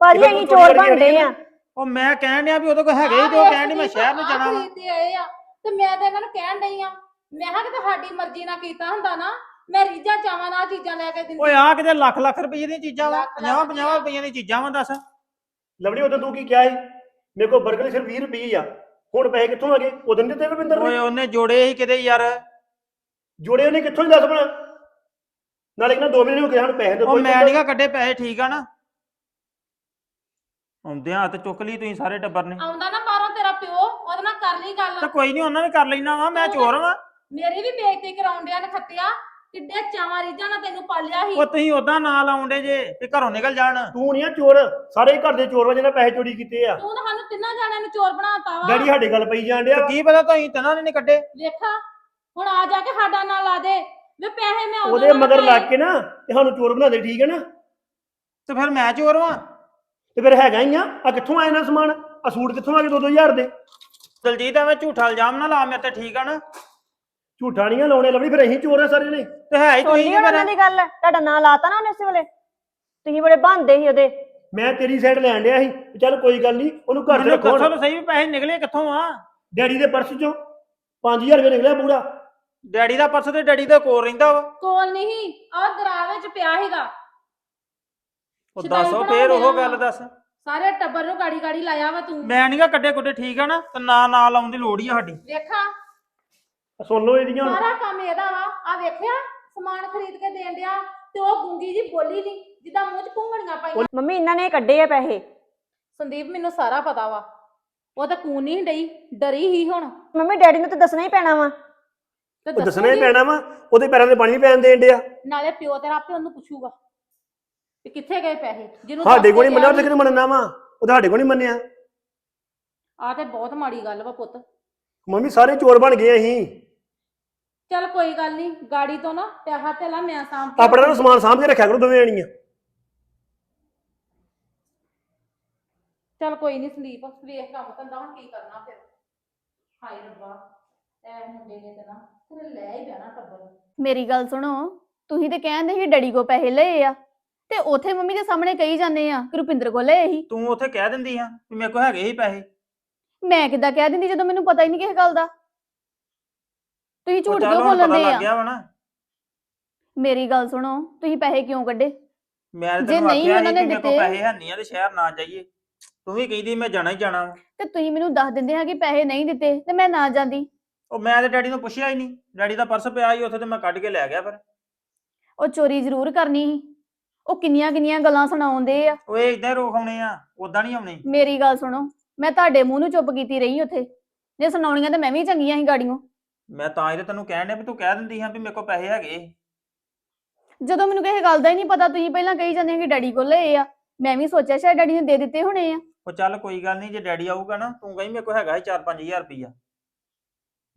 ਭਾਜੀ ਅਸੀਂ ਚੋਰ ਬਣਦੇ ਆ ਉਹ ਮੈਂ ਕਹਿਣ ਡਿਆ ਵੀ ਉਹਦੇ ਕੋ ਹੈਗੇ ਸੀ ਤੇ ਉਹ ਕਹਿਣ ਡਈ ਮੈਂ ਸ਼ਹਿਰ ਨੂੰ ਜਾਣਾ ਵਾ। ਖਰੀਦਦੇ ਆਏ ਆ ਤੇ ਮੈਂ ਤਾਂ ਇਹਨਾਂ ਨੂੰ ਕਹਿਣ ਡਈ ਆ ਮੈਂ ਕਿਹਾ ਕਿਤੇ ਸਾਡੀ ਮਰਜ਼ੀ ਨਾਲ ਕੀਤਾ ਹੁੰਦਾ ਨਾ ਮੈਂ ਰੀਝਾਂ ਚਾਵਾਂ ਨਾਲ ਚੀਜ਼ਾਂ ਲੈ ਕੇ ਦਿੰਦੀ। ਓਏ ਆ ਕਿਤੇ ਲੱਖ ਲੱਖ ਰੁਪਏ ਦੀਆਂ ਚੀਜ਼ਾਂ ਵਾ ਲੱਖ ਲੱਖ 50 50 ਰੁਪਏ ਦੀਆਂ ਚੀਜ਼ਾਂ ਵਾ ਦੱਸ। ਲਵੜੀ ਉਦੋਂ ਤੂੰ ਕੀ ਕਿਹਾ ਸੀ? ਮੇਰੇ ਕੋਲ ਬਰਗਰ ਸਿਰਫ 20 ਰੁਪਏ ਆ। ਹੁਣ ਪੈਸੇ ਕਿੱਥੋਂ ਆ ਗਏ ਉਦੋਂ ਨਹੀਂ ਦਿੱਤੇ ਰਵਿੰਦਰ ਓਏ ਨੇ ਉਹਨੇ ਜੋੜੇ ਸੀ ਕਿਤੇ ਯਾਰ। ਜੋੜੇ ਉਹਨੇ ਕਿੱਥੋਂ ਹੀ ਦੱਸ ਬਣਾ ਨਾਲੇ ਕਿਹਾ 2 ਮਹੀਨੇ ਹੋ ਗਏ ਸਾਨੂੰ ਪੈਸੇ ਦੇ ਉਹ ਮੈਂ ਨੀਗਾ ਕੱਢੇ ਪੈਸੇ ਠੀਕ ਆ ਨਾ? ਆਉਂਦਿਆਂ ਹੱਥ ਚੁੱਕ ਲਈ ਤੁਸੀਂ ਸਾਰੇ ਟੱਬਰ ਨੇ। ਆਉਂਦਾ ਨਾ ਬਾਹਰੋਂ ਤੇਰਾ ਪਿਓ ਉਹਦੇ ਨਾਲ ਕਰ ਲਈ ਗੱਲ। ਤਾਂ ਕੋਈ ਨਹੀਂ ਉਹਨਾਂ ਵੀ ਕਰ ਲੈਣਾ ਵਾ ਮੈਂ ਚੋਰ ਵਾਂ। ਮੇਰੀ ਵੀ ਬੇਇੱਜ਼ਤੀ ਕਰਾਉਂਦਿਆਂ ਨੇ ਖੱਤਿਆ ਕਿੱਡੇ ਚਾਵਾਂ ਰੀਝਾਂ ਨਾਲ ਤੈਨੂੰ ਪਾਲਿਆ ਸੀ। ਉਹ ਤੁਸੀਂ ਉਦਾਂ ਨਾਲ ਆਉਂਦੇ ਜੇ ਵੀ ਘਰੋਂ ਨਿਕਲ ਜਾਣ। ਤੂੰ ਨਹੀਂ ਆ ਚੋਰ ਸਾਰੇ ਘਰ ਦੇ ਚੋਰ ਵਾ ਜਿਹਨਾਂ ਪੈਸੇ ਚੋਰੀ ਕੀਤੇ ਆ। ਤੂੰ ਤਾਂ ਸਾਨੂੰ ਤਿੰਨਾਂ ਜਾਣਿਆਂ ਨੂੰ ਚੋਰ ਬਣਾਤਾ ਵਾ। ਡੈਡੀ ਸਾਡੇ ਗੱਲ ਪਈ ਜਾਣ ਤੇ ਡਿਆ ਕੀ ਪਤਾ ਤੁਸੀਂ ਤਨਾਂ ਨੇ ਨੀ ਕੱਢੇ? ਵੇਖਾ ਹੁਣ ਆ ਜਾ ਕੇ ਸਾਡਾ ਨਾਂ ਲਾ ਦੇ। ਵੇ ਪੈਸੇ ਮੈਂ ਉਹਦੇ ਨਾਲ ਮਗਰ। ਲੱਗ ਕੇ ਨਾ ਤੇ ਸਾਨੂੰ ਚੋਰ ਬਣਾ ਦੇ ਠੀਕ ਹੈ ਨਾ? ਤੇ ਫਿਰ ਮੈਂ ਚੋਰ ਵਾਂ। ਤੇ ਫਿਰ ਹੈਗਾ ਹੀ ਆ। ਆ ਕਿੱਥੋਂ ਆਇਆ ਨਾ ਸਮਾਨ? ਆ ਸੂਟ ਕਿੱਥੋਂ ਆ ਗਏ 2-2000 ਦੇ? ਦਲਜੀਤ ਐਵੇਂ ਝੂਠਾ ਇਲਜ਼ਾਮ ਨਾ ਲਾ ਮੇਰੇ ਤੇ ਠੀਕ ਆ ਨਾ? ਝੂਠਾ ਨਹੀਂ ਲਾਉਣੇ ਲਵੜੀ ਫਿਰ ਅਸੀਂ ਚੋਰ ਆ ਸਾਰੇ ਨੇ ਤੇ ਹੈ ਹੀ ਤੁਸੀਂ ਉਹਨਾਂ ਮੇਰਾ ਦੀ ਗੱਲ? ਤੁਹਾਡਾ ਨਾਂ ਲਾਤਾ ਨਾ ਉਹਨੇ ਇਸੇ ਵੇਲੇ। ਤੁਸੀਂ ਬੜੇ ਬੰਦੇ ਸੀ ਉਹਦੇ। ਮੈਂ ਤੇਰੀ ਸਾਈਡ ਲੈਣ ਡਿਆ ਸੀ। ਵੀ ਚੱਲ ਕੋਈ ਗੱਲ ਨਹੀਂ ਉਹਨੂੰ ਘਰ ਤੇ ਮੈਨੂੰ ਰੱਖੋ ਤਾਂ ਸਹੀ ਵੀ ਪੈਸੇ ਨਿਕਲੇ ਕਿੱਥੋਂ ਆ? ਡੈਡੀ ਦੇ ਪਰਸ ਚੋਂ। 5000 ਰੁਪਏ ਨਿਕਲਿਆ ਪੂਰਾ। ਡੈਡੀ ਦਾ ਪਰਸ ਤੇ ਡੈਡੀ ਦੇ ਕੋਲ ਰਹਿੰਦਾ ਵਾ। ਕੋਲ ਨਹੀਂ ਆ ਦਰਾ ਵਿੱਚ ਪਿਆ ਸੀਗਾ। ਉਹ ਸ਼ੁਦਾਈ ਦੱਸੋ ਫੇਰ ਉਹ ਗੱਲ। ਦੱਸ। ਸਾਰੇ ਟੱਬਰ ਨੂੰ ਗਾੜੀ ਗਾੜੀ ਲਾਇਆ ਵਾ ਤੂੰ। ਮੈਂ ਨਹੀਂਗਾ ਕੱਡੇ ਕੁੱਡੇ ਠੀਕ ਆ ਨਾ ਤੇ ਨਾ ਨਾ ਲਾਉਣ ਦੀ ਲੋੜ ਹੀ ਆ ਸਾਡੀ। ਵੇਖਾ। ਸੁਣ ਲਓ ਇਹਦੀਆਂ। ਸਾਰਾ ਕੰਮ ਇਹਦਾ ਵਾ। ਆ ਵੇਖਿਆ? ਸਮਾਨ ਖਰੀਦ ਕੇ ਦੇਣ ਡਿਆ। ਤੇ ਉਹ ਗੁੰਗੀ ਜੀ ਬੋਲੀ ਨਹੀਂ ਜਿੱਦਾਂ ਮੂੰਹ 'ਚ ਭੁੰਗਣੀਆਂ ਪਾਈਆਂ। ਮੰਮੀ ਇਹਨਾਂ ਨੇ ਕੱਢੇ ਆ ਪੈਸੇ। ਸੰਦੀਪ ਮੈਨੂੰ ਸਾਰਾ ਪਤਾ ਵਾ। ਉਹ ਤਾਂ ਕੂਨ ਨਹੀਂ ਡਈ ਡਰੀ ਹੀ ਹੁਣ। ਮੰਮੀ ਡੈਡੀ ਨੂੰ ਤਾਂ ਦੱਸਣਾ ਹੀ ਪੈਣਾ ਵਾ। ਤੇ ਉਹ ਦੱਸਣਾ ਹੀ ਦੱਸੂਗੀ। ਪੈਣਾ ਵਾ। ਉਹਦੇ ਪੈਰਾਂ ਤੇ ਪਾਣੀ ਪੈਣ ਦੇਣ ਡਿਆ। ਨਾਲੇ ਪਿਓ ਤੇਰਾ ਆਪੇ ਉਹਨੂੰ ਪੁੱਛੂਗਾ। ਕਿ ਕਿੱਥੇ ਗਏ ਪੈਸੇ? ਜਿਹਨੂੰ ਸਾਡੇ ਕੋਲ ਨਹੀਂ ਮੰਨਿਆ ਉਹਦੇ ਕਿਹਨੇ ਮੰਨਣਾ ਵਾ? ਉਹ ਤੁਹਾਡੇ ਕੋਲ ਨਹੀਂ ਮੰਨਿਆ। ਆ ਤੇ ਬਹੁਤ ਮਾੜੀ ਗੱਲ ਵਾ ਪੁੱਤ। ਮੰਮੀ ਸਾਰੇ ਚੋਰ ਬਣ ਗਏ ਅਸੀਂ। ਚੱਲ ਕੋਈ ਗੱਲ ਨਹੀਂ ਗਾੜੀ ਤੋਂ ਨਾ ਪੈਸਾ ਧੇਲਾ ਮੈਂ ਸਾਂਭ ਕੇ ਆਪਣਾ ਨਾ ਸਮਾਨ ਸਾਂਭ ਕੇ ਰੱਖਿਆ ਕਰੋ ਦੋਵੇਂ ਜਣੀਆਂ। ਚੱਲ ਕੋਈ ਨਹੀਂ ਸੰਦੀਪ ਵੇਖ ਕੰਮ ਧੰਦਾ ਹੁਣ ਕੀ ਕਰਨਾ ਫਿਰ। ਹਾਏ ਰੱਬਾ ਐ ਮੁੰਡੇ ਨੇ ਤੇ ਨਾ ਲੈ ਹੀ ਜਾਣਾ ਟੱਬਰ। ਮੇਰੀ ਗੱਲ ਸੁਣੋ ਤੁਸੀਂ ਤੇ ਕਹਿੰਦੇ ਸੀ ਡੈਡੀ ਕੋ ਪੈਸੇ ਲਏ ਆ। ਤੇ ਉਥੇ ਮੰਮੀ ਦੇ ਸਾਹਮਣੇ ਕਹੀ ਜਾਂਦੇ ਆ ਕਿ ਰੁਪਿੰਦਰ ਕੋ ਲਏ ਸੀ ਤੂੰ ਉੱਥੇ ਕਹਿ ਦਿੰਦੀ ਆ ਵੀ ਮੇਰੇ ਕੋਲ ਹੈਗੇ ਹੀ ਪੈਸੇ। ਮੈਂ ਕਿੱਦਾਂ ਕਹਿ ਦਿੰਦੀ ਜਦੋਂ ਮੈਨੂੰ ਪਤਾ ਹੀ ਨਹੀਂ ਕਿਸੇ ਗੱਲ ਦਾ? ਤੁਸੀਂ ਝੂਠ ਕਿਉਂ ਬੋਲਣ ਦੇ ਆ? ਗਿਆ ਵਾ ਨਾ। ਮੇਰੀ ਗੱਲ ਸੁਣੋ ਤੁਸੀਂ ਪੈਸੇ ਕਿਉਂ ਕੱਢੇ? ਮੈਂ ਤਾਂ ਜੇ ਤੈਨੂੰ ਨਹੀਂ ਆਖਿਆ ਉਹਨਾਂ ਨੇ ਕਿ ਮੇਰੇ ਕੋਲ ਦਿੱਤੇ- ਪੈਸੇ ਹੈ ਨਹੀਂ ਆ ਤੇ ਸ਼ਹਿਰ ਨਾ ਜਾਈਏ। ਤੂੰ ਵੀ ਕਹਿੰਦੀ ਮੈਂ ਜਾਣਾ ਹੀ ਜਾਣਾ ਵਾ। ਤੇ ਤੁਸੀਂ ਮੈਨੂੰ ਦੱਸ ਦਿੰਦੇ ਆ ਕਿ ਪੈਸੇ ਨਹੀਂ ਦਿੱਤੇ ਤੇ ਮੈਂ ਨਾ ਜਾਂਦੀ। ਉਹ ਮੈਂ ਤੇ ਡੈਡੀ ਨੂੰ ਪੁੱਛਿਆ ਹੀ ਨਹੀਂ। ਡੈਡੀ ਦਾ ਪਰਸ ਪਿਆ ਸੀ ਉੱਥੇ ਤੇ ਮੈਂ ਕੱਢ ਕੇ ਲੈ ਗਿਆ ਫਿਰ। ਉਹ ਚੋਰੀ ਜ਼ਰੂਰ ਕਰਨੀ ਸੀ। ਉਹ ਕਿੰਨੀਆਂ ਕਿੰਨੀਆਂ ਗੱਲਾਂ ਸੁਣਾਉਂਦੇ ਆ। ਇਹ ਇਦਾਂ ਰੋਕ ਆਉਣੇ ਆ ਉਦਾਂ ਨਹੀਂ ਆਉਣੇ। ਮੇਰੀ ਗੱਲ ਸੁਣੋ ਮੈਂ ਤੁਹਾਡੇ ਮੂੰਹ ਨੂੰ ਚੁੱਪ ਕੀਤੀ ਰਹੀ ਉੱਥੇ। ਜੇ ਸੁਣਾਉਣੀਆਂ ਤੇ ਮੈਂ ਵੀ ਚੰਗੀਆਂ ਸੀ ਗਾੜੀਆਂ। ਮੈਂ ਤਾਂ ਹੀ ਤੇ ਤੈਨੂੰ ਕਹਿਣ ਡਿਆ ਵੀ ਤੂੰ ਕਹਿ ਦਿੰਦੀ ਹਾਂ ਵੀ ਮੇਰੇ ਕੋਲ ਪੈਸੇ ਹੈਗੇ। ਜਦੋਂ ਮੈਨੂੰ ਕਿਸੇ ਗੱਲ ਦਾ ਹੀ ਨਹੀਂ ਪਤਾ ਤੁਸੀਂ ਪਹਿਲਾਂ ਕਹੀ ਜਾਂਦੇ ਕਿ ਡੈਡੀ ਕੋਲ ਲਏ ਆ। ਮੈਂ ਵੀ ਸੋਚਿਆ ਸ਼ਾਇਦ ਡੈਡੀ ਨੇ ਦੇ ਦਿੱਤੇ ਹੋਣੇ ਆ। ਉਹ ਚੱਲ ਕੋਈ ਗੱਲ ਨਹੀਂ ਜੇ ਡੈਡੀ ਆਊਗਾ ਨਾ ਤੂੰ ਕਹੀਂ ਮੇਰੇ ਕੋਲ ਹੈਗਾ ਸੀ 4-5000 ਰੁਪਈਆ।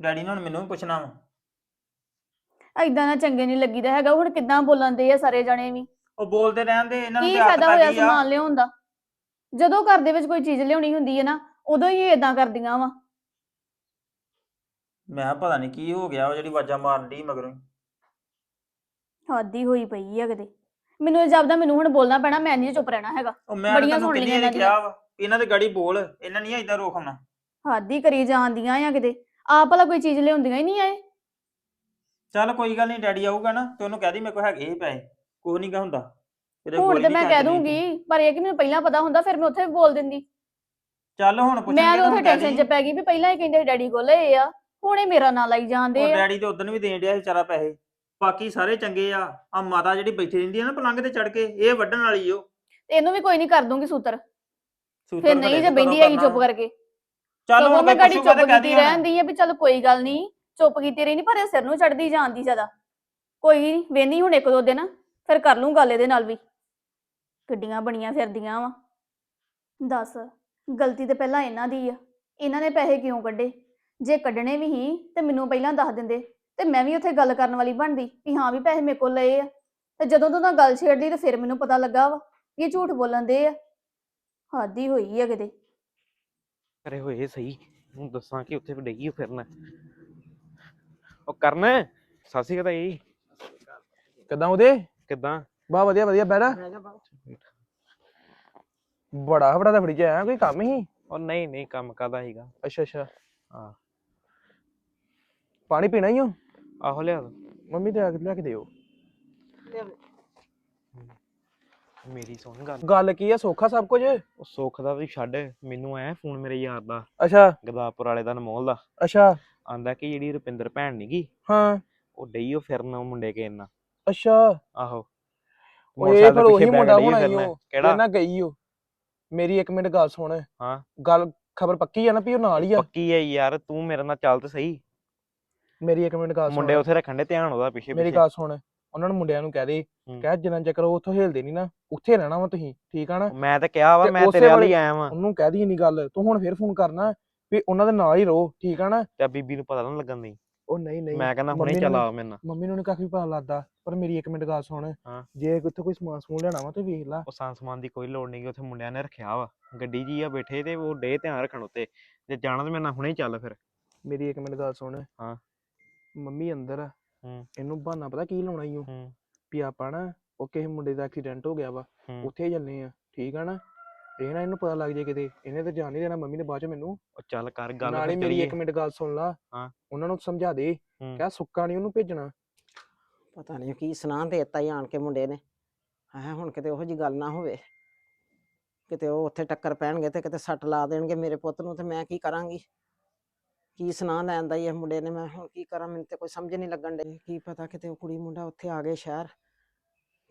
ਡੈਡੀ ਨੇ ਹੁਣ ਮੈਨੂੰ ਵੀ ਪੁੱਛਣਾ ਵਾ। ਐਦਾਂ ਨਾ ਚੰਗੇ ਨਹੀਂ ਲੱਗੀਦਾ ਹੈਗਾ ਹੁਣ ਕਿੱਦਾਂ ਬੋਲਣ ਦੇ ਆ ਸਾਰੇ ਜਣੇ ਵੀ। ਉਹ ਬੋਲਦੇ ਰਹਿੰਦੇ ਇਹਨਾਂ ਨੂੰ ਕੀ ਤੇ ਆਦਤ ਫਾਇਦਾ ਪੈ ਹੋਇਆ ਗਈ ਆ। ਸਮਾਨ ਲਿਆਉਣ ਦਾ? ਜਦੋਂ ਘਰ ਦੇ ਵਿੱਚ ਕੋਈ ਚੀਜ਼ ਲਿਆਉਣੀ ਹੁੰਦੀ ਹੈ ਨਾ ਉਦੋਂ ਹੀ ਇਦਾਂ ਕਰਦੀਆਂ ਵਾ। ਮੈਂ ਕਿਹਾ ਪਤਾ ਨਹੀਂ ਕੀ ਹੋ ਗਿਆ ਉਹ ਜਿਹੜੀ ਆਵਾਜ਼ਾਂ ਮਾਰਨ ਦੀ ਮਗਰੋਂ ਹੀ। ਹਾਦੀ ਹੋਈ ਪਈ ਆ ਕਿਤੇ। ਮੈਨੂੰ ਇਹ ਜਾਪਦਾ ਮੈਨੂੰ ਹੁਣ ਬੋਲਣਾ ਪੈਣਾ ਮੈਂ ਨਹੀਂ ਚੁੱਪ ਰਹਿਣਾ ਹੈਗਾ। ਉਹ ਮੈਂ ਤਾਂ ਬੜੀਆਂ ਸੁਣ ਕਿੰਨੀ ਲਈਆਂ ਵਾਰੀ ਇਹਨਾਂ ਕਿਹਾ ਵਾ ਵੀ ਇਹਨਾਂ ਦੇ ਗਾੜੀ ਬੋਲ ਇਹਨਾਂ ਨਹੀਂ ਇਦਾਂ ਰੋਕਣਾ ਹਾਦੀ ਕਰੀ ਜਾਂਦੀਆਂ ਆ ਕਿਤੇ। ਆਪ ਭਲਾ ਕੋਈ ਚੀਜ਼ ਲਿਆਉਂਦੀਆਂ ਹੀ ਨਹੀਂ ਆਏ ਚੱਲ ਕੋਈ ਗੱਲ ਨਹੀਂ ਡੈਡੀ ਆਊਗਾ ਨਾ ਤੇ ਉਹਨੂੰ ਕਹਿ ਦੀ ਮੇਰੇ ਕੋਲ ਹੈਗੇ ਹੀ ਪੈਸੇ। ਕੁਛ ਨਹੀਂ ਹੁੰਦਾ। ਇਹਦੇ ਹੁਣ ਗੋਲੀ ਤੇ ਨੀ ਮੈਂ ਕਹਿ। ਦੂੰਗੀ ਪਰ ਇਹ ਕਿ ਮੈਨੂੰ ਪਹਿਲਾਂ ਪਤਾ ਹੁੰਦਾ ਫਿਰ ਮੈਂ ਉੱਥੇ ਵੀ ਬੋਲ ਦਿੰਦੀ। ਚੱਲ ਹੁਣ ਮੈਂ ਪੁੱਛਣਗੇ ਤਾਂ ਉੱਥੇ ਟੈਨਸ਼ਨ। ਚ ਪੈ ਗਈ ਵੀ ਪਹਿਲਾਂ ਹੀ ਕਹਿੰਦੇ ਡੈਡੀ ਕੋਲ ਲਏ ਆ ਹੁਣ ਇਹ ਮੇਰਾ ਨਾਂ ਲਾਈ ਜਾਂਦੇ ਉਹ ਆ। ਡੈਡੀ ਤੇ ਉਦੋਂ ਵੀ ਦੇਣ ਡਿਆ ਸੀ ਵਿਚਾਰਾ ਪੈਸੇ। ਬਾਕੀ ਸਾਰੇ ਚੰਗੇ ਆ। ਆ ਮਾਤਾ ਜਿਹੜੀ ਬੈਠੀ ਰਹਿੰਦੀ ਆ ਨਾ ਪਲੰਗ ਤੇ ਚੜ ਕੇ ਇਹ ਵੱਢਣ ਵਾਲੀ ਓ। ਤੇ ਇਹਨੂੰ ਵੀ ਕੋਈ ਨਹੀਂ ਕਰ ਦੂੰਗੀ ਸੂਤਰ। ਸੂਤਰ ਫਿਰ ਨਹੀਂ ਜੇ ਬੈਂਦੀ ਆਈ ਕਰਨਾ ਚੁੱਪ। ਕਰਕੇ। ਚੱਲ ਸਗੋਂ ਹੁਣ ਮੈਂ ਮੈਂ ਗਾੜੀ ਚੁੱਪ ਕੀਤੀ। ਰਹਿੰਦੀ ਆ ਵੀ ਚੱਲ ਕੋਈ ਗੱਲ ਨਹੀਂ ਚੁੱਪ ਕੀਤੀ ਰਹੀ ਨਹੀਂ ਪਰ ਇਹ ਸਿਰ ਨੂੰ ਚੜਦੀ ਜਾਂਦੀ ਜ਼ਿਆਦਾ। ਕੋਈ ਨਹੀਂ ਵੇਨੀ ਹੁਣ ਇੱਕ ਦੋ ਦਿਨ। ਫਿਰ ਕਰ ਲੂੰ ਗੱਲ ਇਹਦੇ ਨਾਲ ਵੀ। ਗੱਡੀਆਂ ਬਣੀਆਂ ਫਿਰਦੀਆਂ ਵਾ। ਦੱਸ ਗਲਤੀ ਤੇ ਪਹਿਲਾਂ ਇਹਨਾਂ ਦੀ ਆ। ਇਹਨਾਂ ਨੇ ਪੈਸੇ ਕਿਉਂ ਕੱਢੇ? ਜੇ ਕੱਢਣੇ ਵੀ ਹੀ ਤੇ ਮੈਨੂੰ ਪਹਿਲਾਂ ਦੱਸ ਦਿੰਦੇ ਤੇ ਮੈਂ ਵੀ ਉੱਥੇ ਗੱਲ ਕਰਨ ਵਾਲੀ ਬਣਦੀ ਵੀ ਹਾਂ ਵੀ ਪੈਸੇ ਮੇਰੇ ਕੋਲ ਲਏ ਆ। ਤੇ ਜਦੋਂ ਤੋਂ ਤਾਂ ਗੱਲ ਛੇੜਦੀ ਤੇ ਫਿਰ ਮੈਨੂੰ ਪਤਾ ਲੱਗਾ ਵਾ ਕਿ ਇਹ ਝੂਠ ਬੋਲਣ ਦੇ ਆ। ਹਾਦੀ ਹੋਈ ਆ ਕਿਤੇ। ਕਰੇ ਹੋਏ ਸਹੀ। ਹੁਣ ਦੱਸਾਂ ਕਿ ਉੱਥੇ ਡਈ ਓ ਫਿਰਨਾ ਉਹ ਕਰਨ ਸਾਸੀ ਕਹਤਾ ਜੀ। ਕਿਦਾਂ ਉਹਦੇ? ਕਿਦਾਂ? ਬਾ ਵਧੀਆ ਵਧੀਆ ਬੈਠਾ ਬੜਾ ਬੜਾ ਦਫੜੀ ਚ ਆਇਆ ਕੋਈ ਕੰਮ ਹੀ? ਉਹ ਨਹੀਂ ਨਹੀਂ ਕੰਮ ਕਾਦਾ ਸੀਗਾ? ਅੱਛਾ ਅੱਛਾ। ਹਾਂ। ਪਾਣੀ ਪੀਣਾ ਹੀ ਹੋ ਆਹੋ ਲਿਆ ਦੋ। ਮੰਮੀ ਤੇ ਆ ਕੇ ਲਿਆ ਕੇ ਦਿਓ। ਮੇਰੀ ਸੁਣ ਗੱਲ। ਗੱਲ ਕੀ ਆ ਸੌਖਾ ਸਭ ਕੁਝ? ਉਹ ਸੁੱਖ ਦਾ ਤੂੰ ਛੱਡ ਮੈਨੂੰ ਆਇਆ ਫੋਨ ਮੇਰੇ ਯਾਰ ਦਾ ਅੱਛਾ। ਗਦਾਪੁਰ ਵਾਲੇ ਦਾ ਅਨਮੋਲ ਦਾ। ਅੱਛਾ। ਆਂਦਾ ਕਿ ਜਿਹੜੀ ਰੁਪਿੰਦਰ ਭੈਣ ਨੀਗੀ ਹਾਂ। ਉਹ ਡਈ ਉਹ ਫਿਰਨ ਉਹ ਮੁੰਡੇ ਕੇ ਨਾਲ ਅੱਛਾ। ਆਹੋ। ਉਹ ਇਹ ਫਿਰ ਮੋਟਰਸਾਈਕਲ ਉਹੀ ਪਿੱਛੇ ਮੁੰਡਾ ਹੋਣਾ ਡਈ ਈ ਫਿਰਨਾ। ਓ ਕਿਹੜਾ? ਨਾ ਗਈ ਓ ਮੇਰੀ ਇੱਕ ਮਿੰਟ ਗੱਲ ਸੁਣ। ਹਾਂ। ਗੱਲ ਖਬਰ ਪੱਕੀ ਆ ਨਾ ਵੀ ਉਹ ਨਾਲ ਹੀ ਆ? ਪੱਕੀ ਹੈ ਯਾਰ ਤੂੰ ਮੇਰੇ ਨਾਲ ਚੱਲ ਤੇ ਸਹੀ। ਮੇਰੀ ਇੱਕ ਮਿੰਟ ਗੱਲ ਸੁਣ। ਮੁੰਡੇ ਉੱਥੇ ਰੱਖਣ ਦੇ ਧਿਆਨ ਉਹਦਾ ਪਿੱਛੇ ਮੇਰੀ ਪਿੱਛੇ। ਗੱਲ ਸੁਣ। ਉਹਨਾਂ ਨੂੰ ਮੁੰਡਿਆਂ ਨੂੰ ਕਹਿ ਦੇ। ਹੂੰ। ਕਹਿ ਜਿੰਨਾ ਚੱਕਰ ਉਹ ਉੱਥੋਂ ਹਿਲਦੇ ਨਹੀਂ ਨਾ ਉੱਥੇ ਰਹਿਣਾ ਵਾ ਤੁਸੀਂ ਠੀਕ ਆ ਨਾ? ਮੈਂ ਤਾਂ ਕਿਹਾ ਵਾ ਤੇ ਮੈਂ ਉਸੇ ਤੇਰੇ ਵੱਲ ਹੀ ਵੇਲੇ- ਆਇਆ ਵਾਂ। ਉਹਨੂੰ ਕਹਿ ਦੀ ਨਹੀਂ ਗੱਲ ਤੂੰ ਹੁਣ ਫੇਰ ਫੋਨ ਕਰਨਾ ਵੀ ਉਹਨਾਂ ਦੇ ਨਾਲ ਹੀ ਰਹੋ ਠੀਕ ਆ ਨਾ? ਤੇ ਬੀਬੀ ਨੂੰ ਪਤਾ ਨਾ ਲੱਗਣ ਦੀ ਉਹ ਨਹੀਂ ਨਹੀਂ। ਮੈਂ ਕਹਿੰਦਾ ਹੁਣੇ ਚੱਲ ਮੇਰੇ ਨਾਲ। ਮੰਮੀ ਨੂੰ ਨੀ ਕਾਫੀ ਪਤਾ ਲੱਗਦਾ ਪਰ ਮੇਰੀ ਇੱਕ ਮਿੰਟ ਗੱਲ ਸੁਣ। ਹਾਂ। ਜੇ ਉੱਥੇ ਕੋਈ ਸਮਾਨ ਸਮੂਨ ਲੈਣਾ ਵਾ ਤੇ ਵੇਖ ਲੈ। ਉਹ ਸਾਨ ਸਮਾਨ ਦੀ ਕੋਈ ਲੋੜ ਨਹੀਂ ਉੱਥੇ ਮੁੰਡਿਆਂ ਨੇ ਰੱਖਿਆ ਵਾ। ਗੱਡੀ ਜੀ ਆ ਬੈਠੇ ਤੇ ਉਹ ਡੇ ਧਿਆਨ ਰੱਖਣ ਉੱਤੇ। ਜੇ ਜਾਣਾ ਤੇ ਮੇਰੇ ਨਾਲ ਹੁਣੇ ਹੀ ਚੱਲ ਫਿਰ। ਮੇਰੀ ਇੱਕ ਮਿੰਟ ਗੱਲ ਸੁਣ। ਹਾਂ। ਮੰਮੀ ਅੰਦਰ ਆ। ਹੂੰ। ਇਹਨੂੰ ਬਹਾਨਾ ਪਤਾ ਕੀ ਲਾਉਣਾ ਈ ਓ? ਹੂੰ। ਵੀ ਆਪਾਂ ਨਾ ਉਹ ਕਿਸੇ ਮੁੰਡੇ ਦਾ ਐਕਸੀਡੈਂਟ ਹੋ ਗਿਆ ਵਾ। ਹੂੰ। ਉੱਥੇ ਚੱਲੇ ਆ ਠੀਕ ਆ ਨਾ? ਇਹ ਨਾ ਇਹਨੂੰ ਪਤਾ ਲੱਗ ਜੇ ਕਿਤੇ ਇਹਨੇ ਤਾਂ ਜਾਣ ਨਹੀਂ ਦੇਣਾ ਮੰਮੀ ਨੇ ਬਾਅਦ ਚ ਮੈਨੂੰ। ਉਹ ਚੱਲ ਕਰ ਗੱਲ ਨਾਲੇ ਮੇਰੀ ਇੱਕ ਚੱਲੀਏ। ਮਿੰਟ ਗੱਲ ਸੁਣ ਲਾ। ਹਾਂ। ਉਹਨਾਂ ਨੂੰ ਸਮਝਾ ਦੇ। ਕਹਿ ਸੁੱਕਾ ਨਹੀਂ ਉਹਨੂੰ ਭੇਜਣਾ। ਪਤਾ ਨਹੀਂ ਕੀ ਸੁਣਾ ਦੇਤਾ ਹੀ ਆਣ ਕੇ ਮੁੰਡੇ ਨੇ। ਹੈ ਹੁਣ ਕਿਤੇ ਉਹੋ ਜੀ ਗੱਲ ਨਾ ਹੋਵੇ। ਕਿਤੇ ਉਹ ਉੱਥੇ ਟੱਕਰ ਪੈਣਗੇ ਤੇ ਕਿਤੇ ਸੱਟ ਲਾ ਦੇਣਗੇ ਮੇਰੇ ਪੁੱਤ ਨੂੰ ਤੇ ਮੈਂ ਕੀ ਕਰਾਂਗੀ? ਕੀ ਸੁਣਾ ਲੈਣ ਦਾ ਹੀ ਇਹ ਮੁੰਡੇ ਨੇ ਮੈਂ ਹੁਣ ਕੀ ਕਰਾਂ ਮੈਨੂੰ ਤੇ ਕੋਈ ਸਮਝ ਨਹੀਂ ਲੱਗਣ ਡਈ। ਕੀ ਪਤਾ ਕਿਤੇ ਉਹ ਕੁੜੀ ਮੁੰਡਾ ਉੱਥੇ ਆ ਗਏ ਸ਼ਹਿਰ।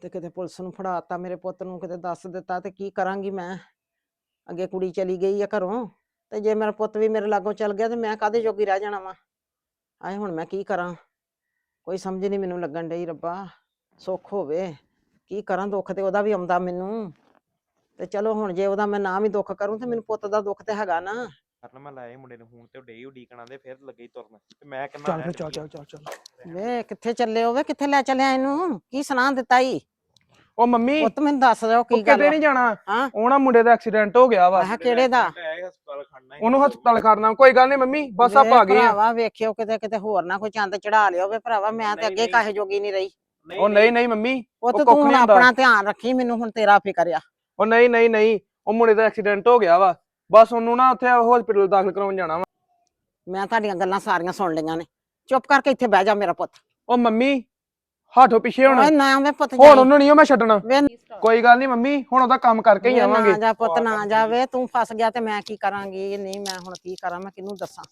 ਤੇ ਕਿਤੇ ਪੁਲਿਸ ਨੂੰ ਫੜਾਤਾ ਮੇਰੇ ਪੁੱਤ ਨੂੰ ਕਿਤੇ ਦੱਸ ਦਿੱਤਾ ਤੇ ਕੀ ਕਰਾਂਗੀ ਮੈਂ? ਅੱਗੇ ਕੁੜੀ ਚਲੀ ਗਈ ਆ ਘਰੋਂ ਤੇ ਜੇ ਮੇਰਾ ਪੁੱਤ ਵੀ ਮੇਰੇ ਲਾਗੋਂ ਚਲ ਗਿਆ ਤੇ ਮੈਂ ਕਾਹਦੇ ਜੋਗੀ ਰਹਿ ਜਾਣਾ ਵਾ? ਆਏ ਹੁਣ ਮੈਂ ਕੀ ਕਰਾਂ? ਕੋਈ ਸਮਝ ਨਹੀਂ ਮੈਨੂੰ ਲੱਗਣ ਡਈ ਰੱਬਾ ਸੁੱਖ ਹੋਵੇ। ਕੀ ਕਰਾਂ ਦੁੱਖ ਤੇ ਉਹਦਾ ਵੀ ਆਉਂਦਾ ਮੈਨੂੰ। ਤੇ ਚਲੋ ਹੁਣ ਜੇ ਉਹਦਾ ਮੈਂ ਨਾ ਵੀ ਦੁੱਖ ਕਰੂੰ ਤੇ ਮੈਨੂੰ ਪੁੱਤ ਦਾ ਦੁੱਖ ਤੇ ਹੈਗਾ ਨਾ। ਕਰਨ ਮੈਂ ਲਾਇਆ ਸੀ ਮੁੰਡੇ ਨੂੰ ਫੋਨ ਤੇ ਉਹ ਡੇ ਉਡੀਕਣਾ ਦੇ ਫਿਰ ਲੱਗੇ ਤੁਰਨ। ਤੇ ਮੈਂ ਕਹਿੰਦਾ ਚੱਲ ਫਿਰ ਚੱਲ ਚੱਲ ਚੱਲ ਚੱਲ। ਵੇ ਕਿੱਥੇ ਚੱਲੇ ਹੋਵੇ ਕਿੱਥੇ ਲੈ ਚੱਲਿਆ ਇਹਨੂੰ? ਕੀ ਸੁਣਾ ਦਿੱਤਾ ਈ? ਉਹ ਮੰਮੀ ਪੁੱਤ ਮੈਨੂੰ ਦੱਸ ਦਿਓ ਉਹ ਕੀ ਗੱਲ ਕਿਤੇ ਨਹੀਂ ਜਾਣਾ। ਹਾਂ। ਉਹ ਨਾ ਮੁੰਡੇ ਦਾ ਐਕਸੀਡੈਂਟ ਹੋ ਗਿਆ ਵਾ। ਆਹ ਕਿਹੜੇ ਦਾ? ਹਸਪਤਾਲ ਖੜਨਾ ਉਹਨੂੰ ਹਸਪਤਾਲ ਖੜਨਾ। ਕੋਈ ਗੱਲ ਨਹੀਂ ਮੰਮੀ ਬਸ ਆਪਾਂ ਆ ਗਏ ਆ। ਭਰਾਵਾ ਵੇਖਿਓ ਕਿਤੇ ਕਿਤੇ ਹੋਰ ਨਾ ਕੋਈ ਚੰਦ ਚੜਾ ਲਿਓ ਵੇ ਭਰਾਵਾ ਮੈਂ ਤੇ ਅੱਗੇ। ਕਾਹੇ ਜੋਗੀ ਨਹੀਂ ਰਹੀ। ਉਹ ਨਹੀਂ ਨਹੀਂ। ਮੰਮੀ ਉਹ ਤੇ ਕੁੱਖ ਤੂੰ ਹੁਣ ਨੀ ਹੁੰਦਾ। ਆਪਣਾ ਧਿਆਨ ਰੱਖੀ ਮੈਨੂੰ ਹੁਣ ਤੇਰਾ ਫਿਕਰ ਆ। ਉਹ ਨਹੀਂ ਨਹੀਂ ਨਹੀਂ। ਉਹ ਮੁੰਡੇ ਦਾ ਐਕਸੀਡੈਂਟ ਹੋ ਗਿਆ ਵਾ। ਬਸ ਉਹਨੂੰ ਨਾ ਉੱਥੇ ਹਸਪੀਟਲ ਦਾਖਲ ਕਰਾਉਣ ਜਾਣਾ ਵਾ। ਮੈਂ ਤੁਹਾਡੀਆਂ ਗੱਲਾਂ ਸਾਰੀਆਂ ਸੁਣ ਲਈਆਂ ਨੇ। ਚੁੱਪ ਕਰਕੇ ਇੱਥੇ ਬਹਿ ਜਾ ਮੇਰਾ ਪੁੱਤ। ਉਹ ਮੰਮੀ ਹਾਥੋਂ ਪਿੱਛੇ ਹੁਣ। ਓਏ ਨਾ ਮੈਂ ਪੁੱਤ ਹੁਣ। ਉਹਨੂੰ ਨਹੀਂ ਮੈਂ ਛੱਡਣਾ। ਵੇ ਕੋਈ ਗੱਲ ਨਹੀਂ ਮੰਮੀ ਹੁਣ ਉਹਦਾ ਕੰਮ ਕਰਕੇ ਹੀ ਵੇ ਆਵਾਂਗੇ। ਨਾ ਜਾ ਪੁੱਤ ਨਾ ਜਾਵੇ ਤੂੰ ਫਸ ਗਿਆ ਤੇ ਮੈਂ ਕੀ ਕਰਾਂਗੀ? ਨਹੀਂ ਮੈਂ ਹੁਣ ਕੀ ਕਰਾਂ ਮੈਂ ਕਿਹਨੂੰ ਦੱਸਾਂ?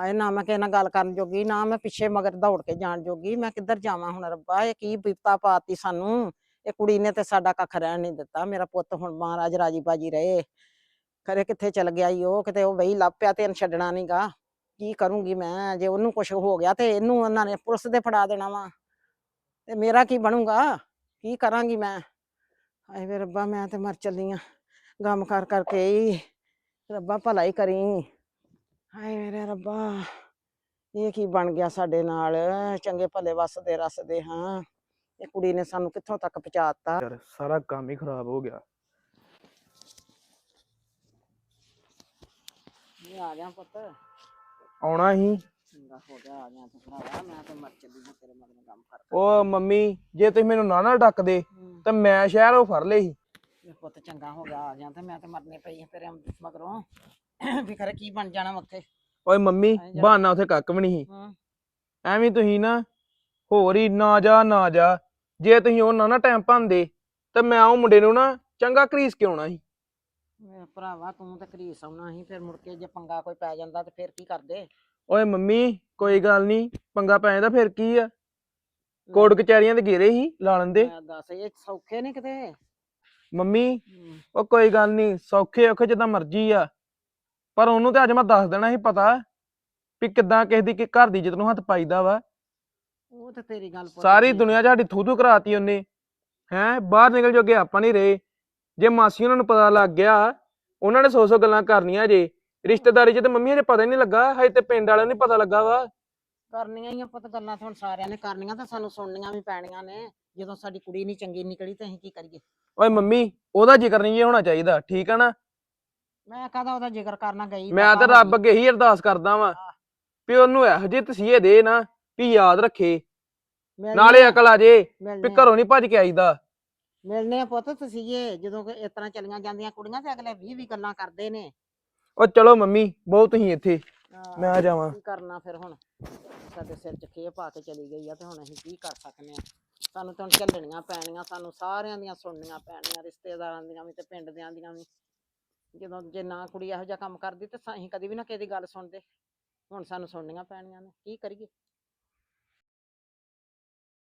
ਆਏ ਨਾ ਮੈਂ ਕਿਸੇ ਨਾਲ ਗੱਲ ਕਰਨ ਜੋਗੀ ਨਾ ਮੈਂ ਪਿੱਛੇ ਮਗਰ ਦੌੜ ਕੇ ਜਾਣ ਜੋਗੀ ਮੈਂ ਕਿੱਧਰ ਜਾਵਾਂ ਹੁਣ ਰੱਬਾ? ਇਹ ਕੀ ਬਿਪਤਾ ਪਾਤੀ ਸਾਨੂੰ? ਇਹ ਕੁੜੀ ਨੇ ਤੇ ਸਾਡਾ ਕੱਖ ਰਹਿਣ ਨਹੀਂ ਦਿੱਤਾ। ਮੇਰਾ ਪੁੱਤ ਹੁਣ ਮਹਾਰਾਜ ਰਾਜੀ ਬਾਜੀ ਰਹੇ। ਖਰੇ ਕਿੱਥੇ ਚਲ ਗਿਆ ਈ ਉਹ? ਕਿਤੇ ਉਹ ਵਹੀ ਲੱਭ ਪਿਆ ਤੇ ਇਹਨੂੰ ਛੱਡਣਾ ਨਹੀਂਗਾ ਕੀ ਕਰੂੰਗੀ ਮੈਂ? ਜੇ ਉਹਨੂੰ ਕੁਝ ਹੋ ਗਿਆ ਤੇ ਇਹਨੂੰ ਉਹਨਾਂ ਨੇ ਪੁਲਿਸ ਦੇ ਫੜਾ ਦੇਣਾ ਵਾ। ਤੇ ਮੇਰਾ ਕੀ ਬਣੂਗਾ? ਕੀ ਕਰਾਂਗੀ ਮੈਂ? ਹਾਏ ਵੇ ਰੱਬਾ ਮੈਂ ਤੇ ਮਰ ਚੱਲੀ ਆਂ। ਗਮ ਕਰ ਕਰਕੇ ਹੀ ਰੱਬਾ ਭਲਾ ਹੀ ਕਰੀ। ਹਾਏ ਮੇਰੇ ਰੱਬਾ ਇਹ ਕੀ ਬਣ ਗਿਆ ਸਾਡੇ ਨਾਲ? ਚੰਗੇ ਭਲੇ ਵਸਦੇ ਰਸਦੇ ਹਾਂ। ਇਹ ਕੁੜੀ ਨੇ ਸਾਨੂੰ ਕਿੱਥੋਂ ਤੱਕ ਪਹੁੰਚਾਤਾ? ਯਾਰ ਸਾਰਾ ਕੰਮ ਹੀ ਖਰਾਬ ਹੋ ਗਿਆ। ਆ ਗਿਆ ਪੁੱਤ। ਆਉਣਾ ਹੀ। ਚੰਗਾ ਹੋ ਗਿਆ ਆ ਗਿਆ ਤੇ ਭਰਾਵਾ ਮੈਂ ਤੇ ਮਰ ਚੱਲੀ ਆਂ ਤੇਰੇ ਮਗਰ ਗਮ ਕਰ ਉਹ ਮੰਮੀ ਜੇ ਤੁਸੀਂ ਮੈਨੂੰ ਨਾ ਨਾ ਡੱਕਦੇ ਤੇ ਮੈਂ ਸ਼ਹਿਰ ਉਹ ਫੜ ਸੀ। ਇਹ ਪੁੱਤ ਚੰਗਾ ਹੋ ਗਿਆ ਆ ਗਿਆ ਤੇ ਮੈਂ ਤੇ ਮਰਨੇ ਪਈ ਤੇਰੇ ਮਗਰੋਂ। ਵੀ ਖਰੇ ਕੀ ਬਣ ਜਾਣਾ ਉੱਥੇ। ਓਏ ਮੰਮੀ ਬਹਾਨਾ ਉੱਥੇ ਕੱਕ ਵੀ ਨਹੀਂ ਸੀ। ਹੂੰ। ਐਵੇਂ ਤੁਸੀਂ ਨਾ ਹੋਰ ਹੀ ਨਾ ਜਾ ਨਾ ਜਾ। ਜੇ ਤੁਸੀਂ ਉਹ ਨਾ ਨਾ ਟਾਈਮ ਪਾਉਂਦੇ ਤੇ ਮੈਂ ਉਹ ਮੁੰਡੇ ਨੂੰ ਨਾ ਚੰਗਾ ਘਰੀਸ ਕੇ ਆਉਣਾ ਸੀ? ਮੇਰੇ ਭਰਾਵਾ ਤੂੰ ਤੇ ਘਰੀਸ ਆਉਣਾ ਸੀ ਫਿਰ ਮੁੜ ਕੇ ਜੇ ਪੰਗਾ ਕੋਈ ਪੈ ਜਾਂਦਾ ਤੇ ਫਿਰ ਕੀ ਕਰਦੇ? ਓਏ ਮੰਮੀ ਕੋਈ ਗੱਲ ਨਹੀਂ ਪੰਗਾ ਪੈ ਜਾਂਦਾ ਫਿਰ ਕੀ ਆ? ਕੋਰਟ ਕਚਹਿਰੀਆਂ ਦੇ ਘੇਰੇ ਹੀ ਲਾ ਲੈਂਦੇ। ਮੈਂ ਦੱਸ ਇਹ ਸੌਖੇ ਨੇ ਕਿਤੇ? ਮੰਮੀ ਉਹ ਕੋਈ ਗੱਲ ਨਹੀਂ ਸੌਖੇ ਔਖੇ ਜਿੱਦਾਂ ਮਰਜ਼ੀ ਆ। ਪਰ ਉਹਨੂੰ ਤੇ ਅੱਜ ਮੈਂ ਦੱਸ ਦੇਣਾ ਸੀ ਪਤਾ ਵੀ ਕਿੱਦਾਂ ਕਿਸੇ ਦੀ ਕਿ ਘਰ ਦੀ ਇੱਜ਼ਤ ਨੂੰ ਹੱਥ ਪਾਈਦਾ ਵਾ। ਉਹ ਤੇ ਤੇਰੀ ਗੱਲ ਪੁੱਤ ਸਾਰੀ ਠੀਕ। ਦੁਨੀਆ 'ਚ ਸਾਡੀ ਥੂ ਥੂ ਕਰਾਤੀ ਉਹਨੇ। ਹੈਂ ਬਾਹਰ ਨਿਕਲ ਜੋਗੇ ਆਪਾਂ ਨਹੀਂ ਰਹੇ। ਜੇ ਮਾਸੀ ਉਹਨਾਂ ਨੂੰ ਪਤਾ ਲੱਗ ਗਿਆ ਉਹਨਾਂ ਨੇ ਸੌ ਸੌ ਗੱਲਾਂ ਕਰਨੀਆਂ ਜੇ। ਰਿਸ਼ਤੇਦਾਰੀ 'ਚ ਤੇ ਮੰਮੀ ਹਜੇ ਪਤਾ ਹੀ ਨਹੀਂ ਲੱਗਾ ਹਜੇ ਤੇ ਪਿੰਡ ਵਾਲਿਆਂ ਨੂੰ ਨੀ ਪਤਾ ਲੱਗਾ ਵਾ। ਕਰਨੀਆਂ ਹੀ ਆ ਪੁੱਤ ਗੱਲਾਂ ਤੇ ਹੁਣ ਸਾਰਿਆਂ ਨੇ ਕਰਨੀਆਂ ਤੇ ਸਾਨੂੰ ਸੁਣਨੀਆਂ ਵੀ ਪੈਣੀਆਂ ਨੇ ਜਦੋਂ ਸਾਡੀ ਕੁੜੀ ਨਹੀਂ ਚੰਗੀ ਨਿਕਲੀ ਤੇ ਅਸੀਂ ਕੀ ਕਰੀਏ? ਓਏ ਮੰਮੀ ਉਹਦਾ ਜ਼ਿਕਰ ਨਹੀਂ ਜੇ ਹੋਣਾ ਚਾਹੀਦਾ ਠੀਕ ਆ ਨਾ? ਮੈਂ ਕਹਦਾ ਉਹਦਾ ਜ਼ਿਕਰ ਕਰਨਾ ਗਈ ਮੈਂ ਤੇ ਰੱਬ। ਅੱਗੇ ਹੀ ਅਰਦਾਸ ਕਰਦਾ ਵਾਂ। ਵੀ ਉਹਨੂੰ ਇਹੋ ਜਿਹੀ ਤਸੀਹੇ ਦੇ ਨਾ ਵੀ ਯਾਦ ਰੱਖੇ। ਮਿਲਨੇ ਨਾਲੇ ਅਕਲ ਆ ਜੇ ਵੀ ਮਿਲਨੇ। ਘਰੋਂ ਨਹੀਂ ਭੱਜ ਕੇ ਆਈਦਾ। ਮਿਲਨੇ ਆ ਪੁੱਤ ਤੁਸੀਂ ਇਹ ਜਦੋਂ ਕਿ ਇਸ ਤਰ੍ਹਾਂ ਚਲੀਆਂ ਜਾਂਦੀਆਂ ਕੁੜੀਆਂ ਤੇ ਅਗਲੇ 20 20 ਗੱਲਾਂ ਕਰਦੇ ਨੇ। ਉਹ ਚਲੋ ਮੰਮੀ ਬਹੁਤ ਤੁਸੀਂ ਇੱਥੇ। ਆਹ, ਮੈਂ ਜਾਵਾਂ। ਕੀ ਕਰਨਾ ਫਿਰ ਹੁਣ? ਸਾਡੇ ਸਿਰ 'ਚ ਖੇ ਪਾ ਕੇ ਚਲੀ ਗਈ ਆ ਤੇ ਹੁਣ ਅਸੀਂ ਕੀ ਕਰ ਸਕਨੇ ਆ? ਸਾਨੂੰ ਤਾਂ ਹੁਣ ਝੱਲਣੀਆਂ ਪੈਣੀਆਂ ਸਾਨੂੰ ਸਾਰਿਆਂ ਦੀਆਂ ਸੁਣਨੀਆਂ ਪੈਣੀਆਂ ਰਿਸ਼ਤੇਦਾਰਾਂ ਦੀਆਂ ਵੀ ਤੇ ਪਿੰਡ ਦਿਆਂ ਦੀਆਂ ਵੀ। ਜਦੋਂ ਜੇ ਨਾ ਕੁੜੀ ਇਹੋ ਜਿਹਾ ਕੰਮ ਕਰਦੀ ਤੇ ਅਸੀਂ ਕਦੀ ਵੀ ਨਾ ਕਿਸੇ ਦੀ ਗੱਲ ਸੁਣਦੇ। ਹੁਣ ਸਾਨੂੰ ਸੁਣਨੀਆਂ ਪੈਣੀਆਂ ਨੇ ਕੀ ਕਰੀਏ?